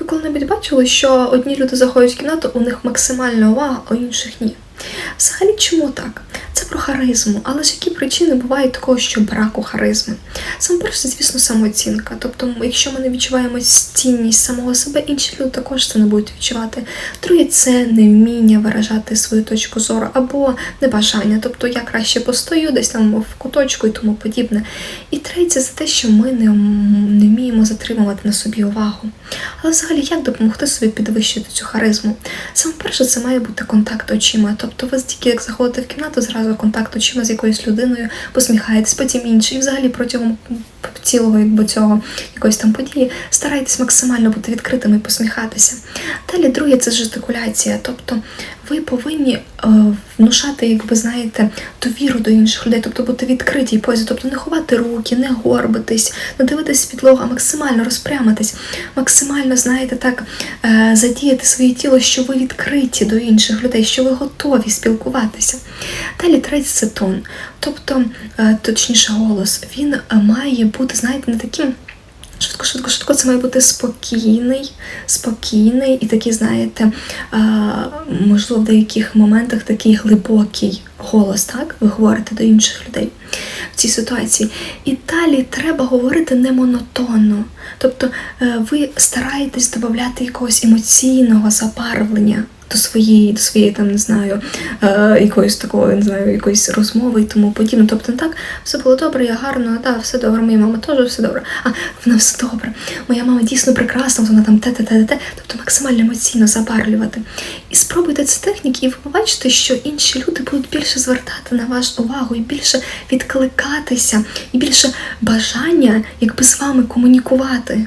Ви коли-небудь бачили, що одні люди заходять в кімнату, у них максимальна увага, а у інших ні. Взагалі, чому так? Про харизму, але ж які причини бувають такого, що браку харизми? Саме перше, звісно, самооцінка. Тобто, якщо ми не відчуваємо цінність самого себе, інші люди також це не будуть відчувати. Друге, це невміння виражати свою точку зору або небажання. Тобто я краще постою десь там в куточку і тому подібне. І третє, це те, що ми не, не вміємо затримувати на собі увагу. Але взагалі, як допомогти собі підвищити цю харизму? Саме перше, це має бути контакт очима. Тобто, ви тільки як заходите в кімнату, зразу контакт очима з якоюсь людиною, посміхаєтесь, потім інше. І взагалі протягом цілого якби цього якоїсь там події старайтесь максимально бути відкритими і посміхатися. Далі, друге, це жестикуляція. Тобто ви повинні е, внушати, якби знаєте, довіру до інших людей, тобто бути відкриті позі, тобто не ховати руки, не горбитись, не дивитись підлогу, а максимально розпрямитись, максимально, знаєте, так е, задіяти своє тіло, що ви відкриті до інших людей, що ви готові спілкуватися. Далі третє це тон, тобто, е, точніше, голос. Він е, має бути, знаєте, не таким. Швидко, швидко, швидко, це має бути спокійний, спокійний і такий, знаєте, можливо, в деяких моментах такий глибокий голос, так? Ви говорите до інших людей в цій ситуації. І далі треба говорити не монотонно. Тобто е, ви стараєтесь додати якогось емоційного забарвлення до своєї, до своєї там, не знаю, е, якоїсь такої, не знаю, якоїсь розмови і тому подібне. Тобто не так, все було добре, я гарно, да, все добре, моя мама теж все добре. А вона все добре. Моя мама дійсно прекрасна, вона там те, те, те, те, тобто максимально емоційно забарвлювати. І спробуйте ці техніки, і ви побачите, що інші люди будуть більше звертати на вашу увагу і більше відкликатися, і більше бажання, якби з вами комунікувати.